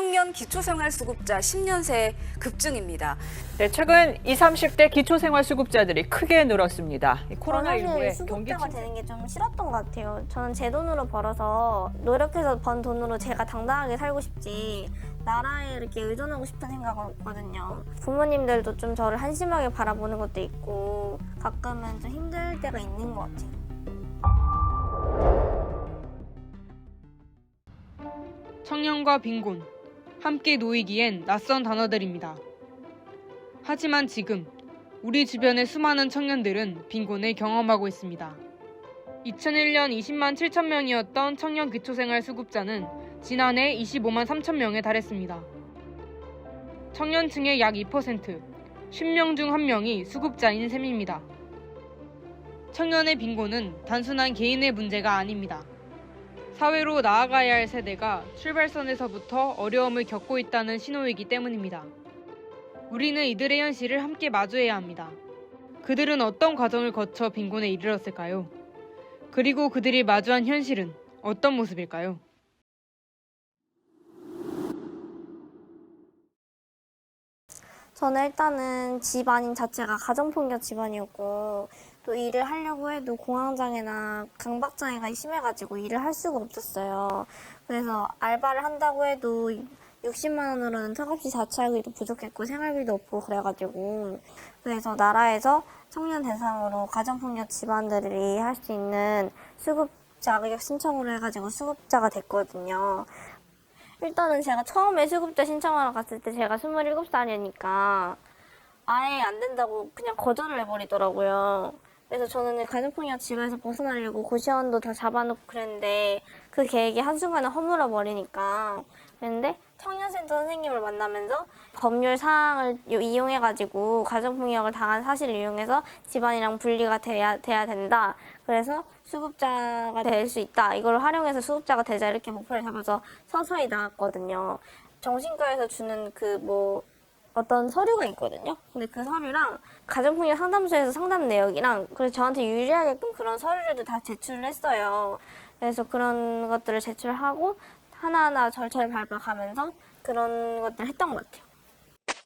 청년 기초생활수급자 10년새 급증입니다. 네, 최근 20, 30대 기초생활수급자들이 크게 늘었습니다. 이 코로나19의 저는 사실 경기 수급자가 되는 게 좀 싫었던 것 같아요. 저는 제 돈으로 벌어서 노력해서 번 돈으로 제가 당당하게 살고 싶지 나라에 이렇게 의존하고 싶은 생각은 없거든요. 부모님들도 좀 저를 한심하게 바라보는 것도 있고 가끔은 좀 힘들 때가 있는 것 같아요. 청년과 빈곤, 함께 놓이기엔 낯선 단어들입니다. 하지만 지금 우리 주변의 수많은 청년들은 빈곤을 경험하고 있습니다. 2001년 20만 7천 명이었던 청년 기초생활 수급자는 지난해 25만 3천 명에 달했습니다. 청년층의 약 2%, 10명 중 1명이 수급자인 셈입니다. 청년의 빈곤은 단순한 개인의 문제가 아닙니다. 사회로 나아가야 할 세대가 출발선에서부터 어려움을 겪고 있다는 신호이기 때문입니다. 우리는 이들의 현실을 함께 마주해야 합니다. 그들은 어떤 과정을 거쳐 빈곤에 이르렀을까요? 그리고 그들이 마주한 현실은 어떤 모습일까요? 저는 일단은 집안인 자체가 가정폭력 집안이었고 또 일을 하려고 해도 공황장애나 강박장애가 심해가지고 일을 할 수가 없었어요. 그래서 알바를 한다고 해도 60만 원으로는 턱없이 자취하기도 부족했고 생활비도 없고 그래가지고 그래서 나라에서 청년 대상으로 가정폭력 집안들이 할 수 있는 수급 자격 신청으로 해가지고 수급자가 됐거든요. 일단은 제가 처음에 수급자 신청하러 갔을 때 제가 27살이니까 아예 안 된다고 그냥 거절을 해버리더라고요. 그래서 저는 가정폭력 집에서 벗어나려고 고시원도 다 잡아놓고 그랬는데 그 계획이 한순간에 허물어 버리니까 그랬는데 청년센터 선생님을 만나면서 법률 사항을 요- 이용해가지고 가정폭력을 당한 사실을 이용해서 집안이랑 분리가 돼야, 돼야 된다. 그래서 수급자가 될 수 있다. 이걸 활용해서 수급자가 되자 이렇게 목표를 잡아서 서서히 나왔거든요. 정신과에서 주는 그 뭐 어떤 서류가 있거든요. 근데 그 서류랑 가정폭력 상담소에서 상담 내역이랑 그래서 저한테 유리하게끔 그런 서류들도 다 제출을 했어요. 그래서 그런 것들을 제출하고 하나하나 절차를 밟아가면서 그런 것들을 했던 것 같아요.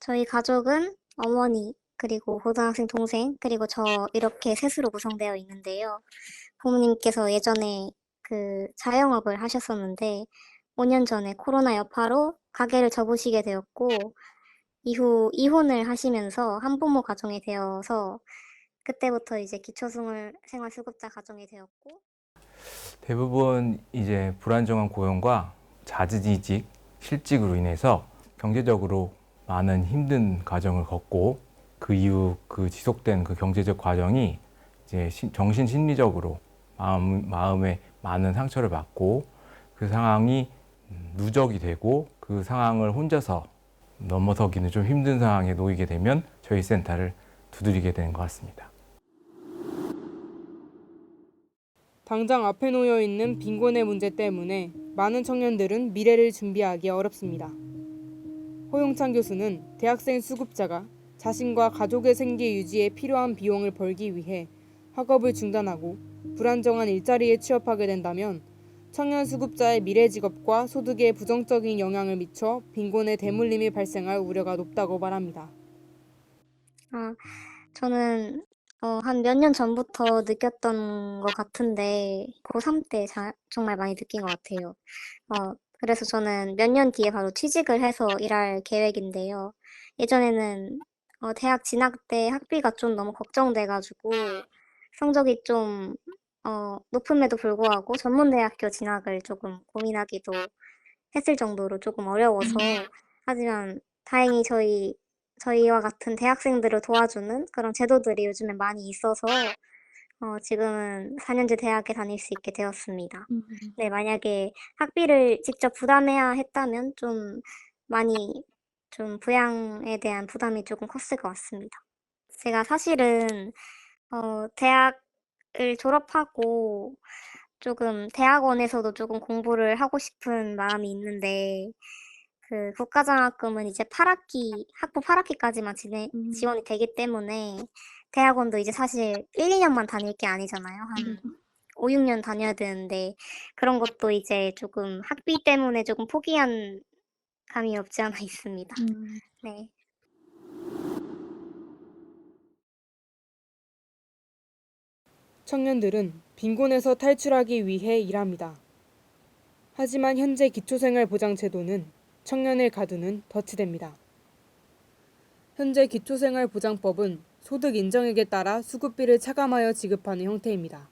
저희 가족은 어머니, 그리고 고등학생 동생, 그리고 저 이렇게 셋으로 구성되어 있는데요. 부모님께서 예전에 그 자영업을 하셨었는데 5년 전에 코로나 여파로 가게를 접으시게 되었고 이후 이혼을 하시면서 한부모 가정이 되어서 그때부터 이제 기초생활수급자 가정이 되었고 대부분 이제 불안정한 고용과 자지직, 실직으로 인해서 경제적으로 많은 힘든 과정을 겪고 그 이후 그 지속된 그 경제적 과정이 이제 신- 정신 심리적으로 마음, 마음에 많은 상처를 받고 그 상황이 음, 누적이 되고 그 상황을 혼자서 넘어서기는 좀 힘든 상황에 놓이게 되면 저희 센터를 두드리게 되는 것 같습니다. 당장 앞에 놓여 있는 빈곤의 문제 때문에 많은 청년들은 미래를 준비하기 어렵습니다. 호용찬 교수는 대학생 수급자가 자신과 가족의 생계 유지에 필요한 비용을 벌기 위해 학업을 중단하고 불안정한 일자리에 취업하게 된다면 청년 수급자의 미래 직업과 소득에 부정적인 영향을 미쳐 빈곤의 대물림이 발생할 우려가 높다고 말합니다. 아, 저는 어, 한 몇 년 전부터 느꼈던 것 같은데 고3 때 자, 정말 많이 느낀 것 같아요. 어, 그래서 저는 몇 년 뒤에 바로 취직을 해서 일할 계획인데요. 예전에는 어, 대학 진학 때 학비가 좀 너무 걱정돼가지고 성적이 좀 어, 높음에도 불구하고 전문대학교 진학을 조금 고민하기도 했을 정도로 조금 어려워서 하지만 다행히 저희 저희와 같은 대학생들을 도와주는 그런 제도들이 요즘에 많이 있어서 어, 지금은 4년제 대학에 다닐 수 있게 되었습니다. 네, 만약에 학비를 직접 부담해야 했다면 좀 많이 좀 부양에 대한 부담이 조금 컸을 것 같습니다. 제가 사실은 어, 대학 을 졸업하고 조금 대학원에서도 조금 공부를 하고 싶은 마음이 있는데 그 국가장학금은 이제 8학기, 학부 8학기까지만 지내, 지원이 되기 때문에 대학원도 이제 사실 1, 2년만 다닐 게 아니잖아요. 한 5, 6년 다녀야 되는데 그런 것도 이제 조금 학비 때문에 조금 포기한 감이 없지 않아 있습니다. 네. 청년들은 빈곤에서 탈출하기 위해 일합니다. 하지만 현재 기초생활보장제도는 청년을 가두는 덫이 현재 기초생활보장법은 소득 인정액에 따라 수급비를 차감하여 지급하는 형태입니다.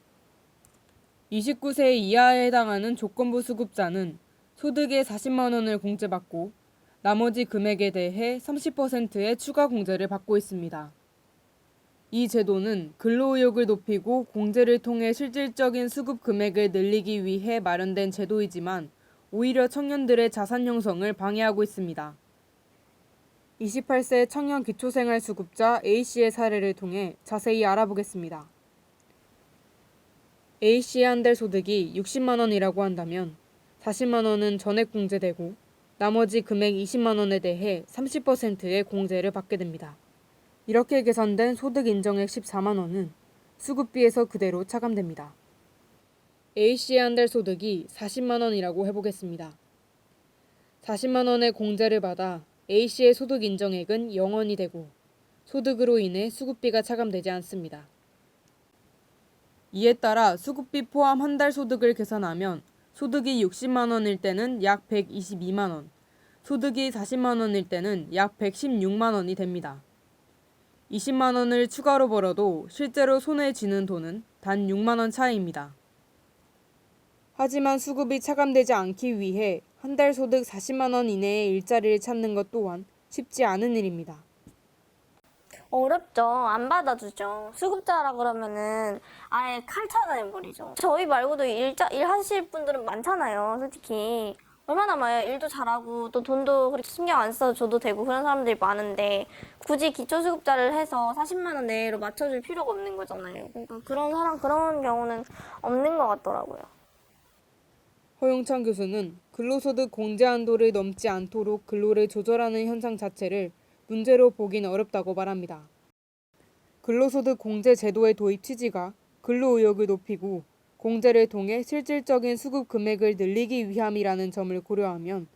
29세 이하에 해당하는 조건부 수급자는 소득의 40만 원을 공제받고 나머지 금액에 대해 30%의 추가 공제를 받고 있습니다. 이 제도는 근로의욕을 높이고 공제를 통해 실질적인 수급 금액을 늘리기 위해 마련된 제도이지만 오히려 청년들의 자산 형성을 방해하고 있습니다. 28세 청년 기초생활수급자 A씨의 사례를 통해 자세히 알아보겠습니다. A씨의 한 달 소득이 60만 원이라고 한다면 40만 원은 전액 공제되고 나머지 금액 20만 원에 대해 30%의 공제를 받게 됩니다. 이렇게 계산된 소득 인정액 14만 원은 수급비에서 그대로 차감됩니다. A씨의 한 달 소득이 40만 원이라고 해보겠습니다. 40만 원의 공제를 받아 A씨의 소득 인정액은 0원이 되고 소득으로 인해 수급비가 차감되지 않습니다. 이에 따라 수급비 포함 한 달 소득을 계산하면 소득이 60만 원일 때는 약 122만 원, 소득이 40만 원일 때는 약 116만 원이 됩니다. 20만 원을 추가로 벌어도 실제로 손에 쥐는 돈은 단 6만 원 차이입니다. 하지만 수급이 차감되지 않기 위해 한 달 소득 40만 원 이내의 일자리를 찾는 것 또한 쉽지 않은 일입니다. 어렵죠. 안 받아주죠. 수급자라 그러면은 아예 칼 차단해버리죠. 저희 말고도 일자, 일하실 분들은 많잖아요. 솔직히. 얼마나 많아요. 일도 잘하고 또 돈도 신경 안 써도 줘도 되고 그런 사람들이 많은데 굳이 기초수급자를 해서 40만 원 내로 맞춰줄 필요가 없는 거잖아요. 그러니까 그런 사람, 그런 경우는 없는 것 같더라고요. 허용찬 교수는 근로소득 공제 한도를 넘지 않도록 근로를 조절하는 현상 자체를 문제로 보긴 어렵다고 말합니다. 근로소득 공제 제도의 도입 취지가 근로 의욕을 높이고 공제를 통해 실질적인 수급 금액을 늘리기 위함이라는 점을 고려하면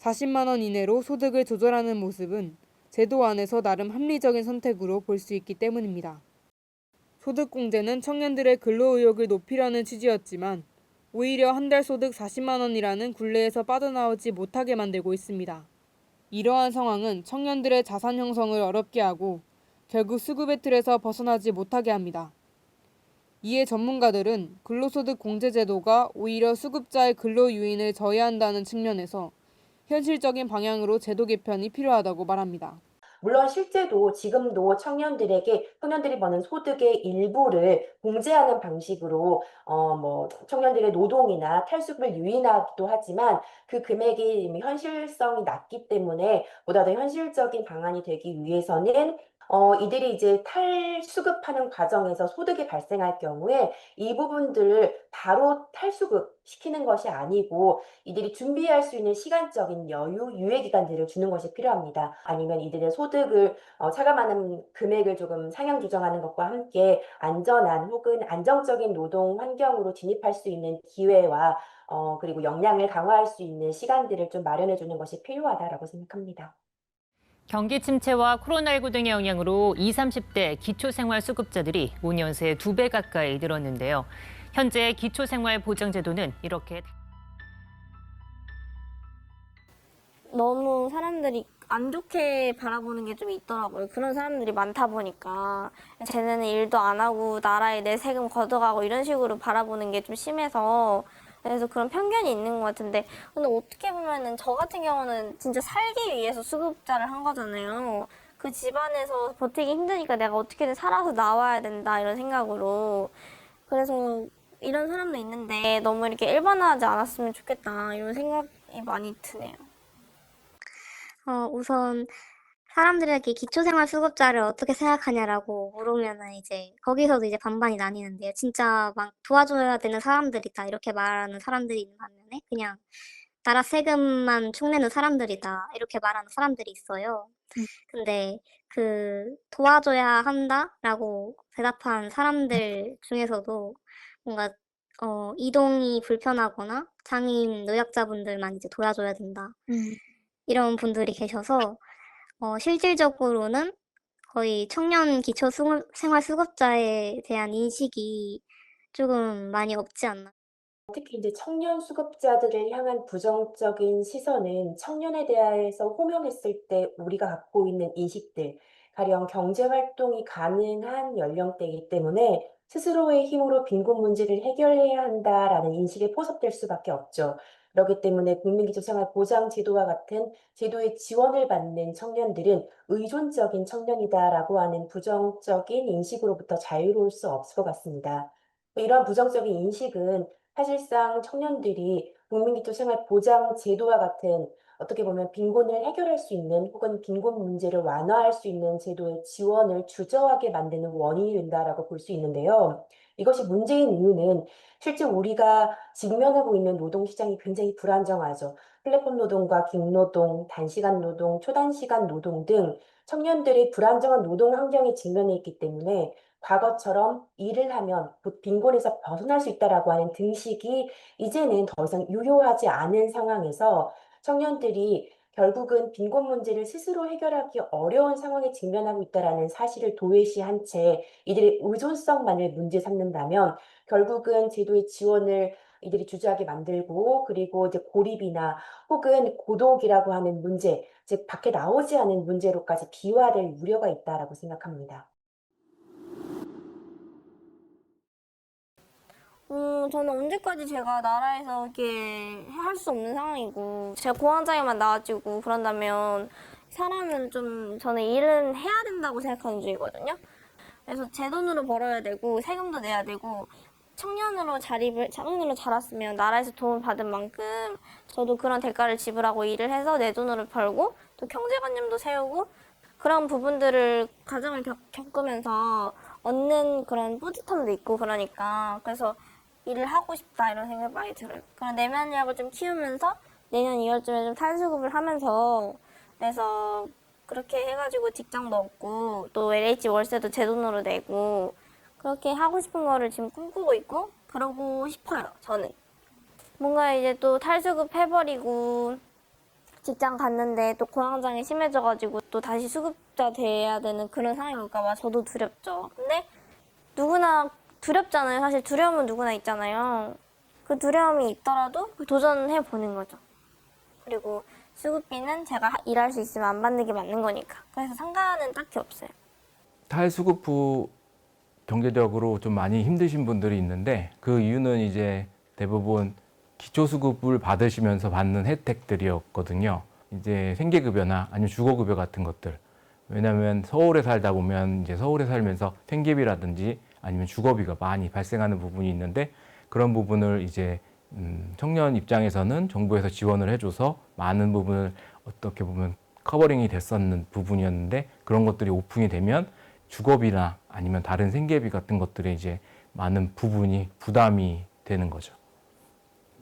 40만 원 이내로 소득을 조절하는 모습은 제도 안에서 나름 합리적인 선택으로 볼 수 있기 때문입니다. 소득 공제는 청년들의 근로의욕을 높이려는 취지였지만 오히려 한 달 소득 40만 원이라는 굴레에서 빠져나오지 못하게 만들고 있습니다. 이러한 상황은 청년들의 자산 형성을 어렵게 하고 결국 수급의 틀에서 벗어나지 못하게 합니다. 이에 전문가들은 근로소득 공제제도가 오히려 수급자의 근로 유인을 저해한다는 측면에서 현실적인 방향으로 제도 개편이 필요하다고 말합니다. 물론 실제도 지금도 청년들에게 청년들이 버는 소득의 일부를 공제하는 방식으로 어 뭐 청년들의 노동이나 탈수급을 유인하기도 하지만 그 금액이 현실성이 낮기 때문에 보다 더 현실적인 방안이 되기 위해서는 어 이들이 이제 탈수급하는 과정에서 소득이 발생할 경우에 이 부분들을 바로 탈수급 시키는 것이 아니고 이들이 준비할 수 있는 시간적인 여유, 유예 기간들을 주는 것이 필요합니다. 아니면 이들의 소득을 어 차감하는 금액을 조금 상향 조정하는 것과 함께 안전한 혹은 안정적인 노동 환경으로 진입할 수 있는 기회와 어 그리고 역량을 강화할 수 있는 시간들을 좀 마련해 주는 것이 필요하다라고 생각합니다. 경기 침체와 코로나19 등의 영향으로 20, 30대 기초생활수급자들이 5년 새 2배 가까이 늘었는데요. 현재 기초생활보장제도는 이렇게 너무 사람들이 안 좋게 바라보는 게 좀 있더라고요. 그런 사람들이 많다 보니까 쟤네는 일도 안 하고 나라에 내 세금 걷어가고 이런 식으로 바라보는 게 좀 심해서 그래서 그런 편견이 있는 것 같은데 근데 어떻게 보면은 저 같은 경우는 진짜 살기 위해서 수급자를 한 거잖아요. 그 집안에서 버티기 힘드니까 내가 어떻게든 살아서 나와야 된다 이런 생각으로 그래서 이런 사람도 있는데 너무 이렇게 일반화하지 않았으면 좋겠다 이런 생각이 많이 드네요. 어, 우선 사람들에게 기초생활 수급자를 어떻게 생각하냐라고 물으면은 이제 거기서도 이제 반반이 나뉘는데요. 진짜 막 도와줘야 되는 사람들이다 이렇게 말하는 사람들이 있는 반면에 그냥 나라 세금만 축내는 사람들이다 이렇게 말하는 사람들이 있어요. 근데 그 도와줘야 한다라고 대답한 사람들 중에서도 뭔가 어, 이동이 불편하거나 장애인 노약자분들만 이제 도와줘야 된다. 이런 분들이 계셔서 어, 실질적으로는 거의 청년 기초 수- 생활 수급자에 대한 인식이 조금 많이 없지 않나. 특히 이제 청년 수급자들을 향한 부정적인 시선은 청년에 대해서 호명했을 때 우리가 갖고 있는 인식들, 가령 경제 활동이 가능한 연령대이기 때문에 스스로의 힘으로 빈곤 문제를 해결해야 한다라는 인식에 포섭될 수밖에 없죠. 그렇기 때문에 국민기초생활보장제도와 같은 제도의 지원을 받는 청년들은 의존적인 청년이다라고 하는 부정적인 인식으로부터 자유로울 수 없을 것 같습니다. 이런 부정적인 인식은 사실상 청년들이 국민기초생활보장제도와 같은 어떻게 보면 빈곤을 해결할 수 있는 혹은 빈곤 문제를 완화할 수 있는 제도의 지원을 주저하게 만드는 원인이 된다라고 볼 수 있는데요. 이것이 문제인 이유는 실제 우리가 직면하고 있는 노동시장이 굉장히 불안정하죠. 플랫폼 노동과 긴노동, 단시간 노동, 초단시간 노동 등 청년들이 불안정한 노동 환경에 직면해 있기 때문에 과거처럼 일을 하면 곧 빈곤에서 벗어날 수 있다라고 하는 등식이 이제는 더 이상 유효하지 않은 상황에서 청년들이 결국은 빈곤 문제를 스스로 해결하기 어려운 상황에 직면하고 있다라는 사실을 도외시한 채 이들의 의존성만을 문제 삼는다면 결국은 제도의 지원을 이들이 주저하게 만들고 그리고 이제 고립이나 혹은 고독이라고 하는 문제, 즉 밖에 나오지 않은 문제로까지 비화될 우려가 있다라고 생각합니다. 음, 저는 언제까지 제가 나라에서 이렇게 할 수 없는 상황이고, 제가 공황장애만 나아지고 그런다면, 사람은 좀, 저는 일은 해야 된다고 생각하는 중이거든요. 그래서 제 돈으로 벌어야 되고, 세금도 내야 되고, 청년으로 자립을, 청년으로 자랐으면 나라에서 도움을 받은 만큼, 저도 그런 대가를 지불하고 일을 해서 내 돈으로 벌고, 또 경제관념도 세우고, 그런 부분들을 가정을 겪, 겪으면서 얻는 그런 뿌듯함도 있고, 그러니까. 그래서 일을 하고 싶다 이런 생각이 많이 들어요. 그런 내면력을 좀 키우면서 내년 2월쯤에 좀 탈수급을 하면서 그래서 그렇게 해가지고 직장도 얻고 또 LH 월세도 제 돈으로 내고 그렇게 하고 싶은 거를 지금 꿈꾸고 있고 그러고 싶어요. 저는 뭔가 이제 또 탈수급 해버리고 직장 갔는데 또 공황장애 심해져가지고 또 다시 수급자 돼야 되는 그런 상황이 올까봐 저도 두렵죠. 근데 누구나 두렵잖아요. 사실 두려움은 누구나 있잖아요. 그 두려움이 있더라도 그 도전해 보는 거죠. 그리고 수급비는 제가 하- 일할 수 있으면 안 받는 게 맞는 거니까. 그래서 상관은 딱히 없어요. 탈수급 후 경제적으로 좀 많이 힘드신 분들이 있는데 그 이유는 이제 대부분 기초수급을 받으시면서 받는 혜택들이었거든요. 이제 생계급여나 아니면 주거급여 같은 것들. 왜냐하면 서울에 살다 보면 이제 서울에 살면서 생계비라든지 아니면 주거비가 많이 발생하는 부분이 있는데 그런 부분을 이제 음, 청년 입장에서는 정부에서 지원을 해줘서 많은 부분을 어떻게 보면 커버링이 됐었는 부분이었는데 그런 것들이 오픈이 되면 주거비나 아니면 다른 생계비 같은 것들에 이제 많은 부분이 부담이 되는 거죠.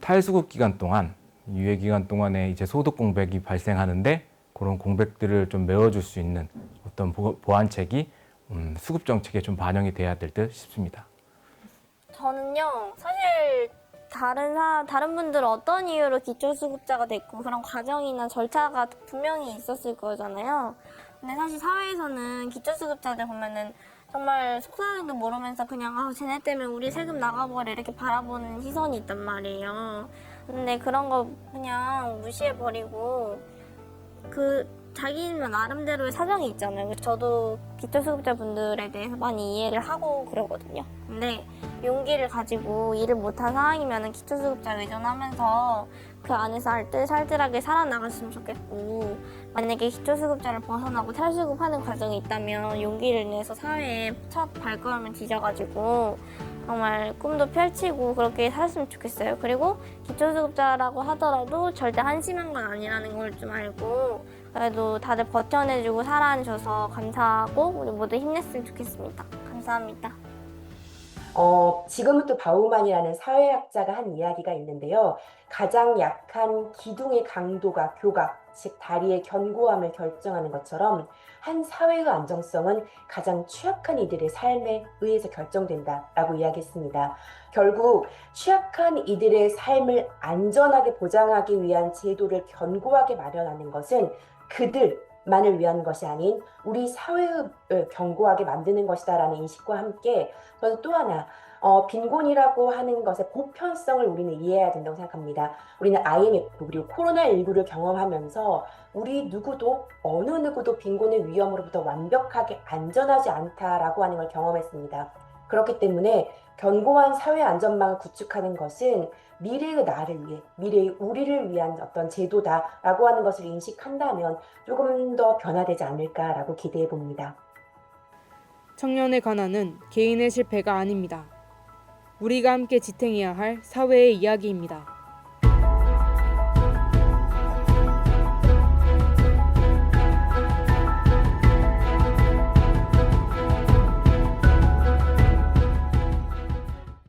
탈수급 기간 동안 유예 기간 동안에 이제 소득 공백이 발생하는데 그런 공백들을 좀 메워줄 수 있는 어떤 보- 보완책이 음, 수급 정책에 좀 반영이 돼야 될 듯 싶습니다. 저는요, 사실 다른 사 다른 분들은 어떤 이유로 기초수급자가 됐고 그런 과정이나 절차가 분명히 있었을 거잖아요. 근데 사실 사회에서는 기초수급자들 보면은 정말 속사정도 모르면서 그냥 아 쟤네 때문에 우리 세금 나가버려 이렇게 바라보는 시선이 있단 말이에요. 근데 그런 거 그냥 무시해버리고 그 자기는 나름대로의 사정이 있잖아요. 저도 기초 수급자분들에 대해서 많이 이해를 하고 그러거든요. 근데 용기를 가지고 일을 못한 상황이면 기초 수급자 의존하면서 그 안에서 알뜰살뜰하게 살아나갔으면 좋겠고 만약에 기초 수급자를 벗어나고 탈수급하는 과정이 있다면 용기를 내서 사회에 첫 발걸음을 뒤져가지고 정말 꿈도 펼치고 그렇게 살았으면 좋겠어요. 그리고 기초수급자라고 하더라도 절대 한심한 건 아니라는 걸 좀 알고 그래도 다들 버텨내주고 살아줘서 감사하고 우리 모두 힘냈으면 좋겠습니다. 감사합니다. 어, 지금부터 바우만이라는 사회학자가 한 이야기가 있는데요. 가장 약한 기둥의 강도가 교각, 즉 다리의 견고함을 결정하는 것처럼 한 사회의 안정성은 가장 취약한 이들의 삶에 의해서 결정된다라고 이야기했습니다. 결국 취약한 이들의 삶을 안전하게 보장하기 위한 제도를 견고하게 마련하는 것은 그들만을 위한 것이 아닌 우리 사회를 견고하게 만드는 것이다라는 인식과 함께 저는 또 하나 어, 빈곤이라고 하는 것의 보편성을 우리는 이해해야 된다고 생각합니다. 우리는 IMF 그리고 코로나19를 경험하면서 우리 누구도 어느 누구도 빈곤의 위험으로부터 완벽하게 안전하지 않다라고 하는 걸 경험했습니다. 그렇기 때문에 견고한 사회 안전망을 구축하는 것은 미래의 나를 위해, 미래의 우리를 위한 어떤 제도다라고 하는 것을 인식한다면 조금 더 변화되지 않을까라고 기대해 봅니다. 청년의 가난은 개인의 실패가 아닙니다. 우리가 함께 지탱해야 할 사회의 이야기입니다.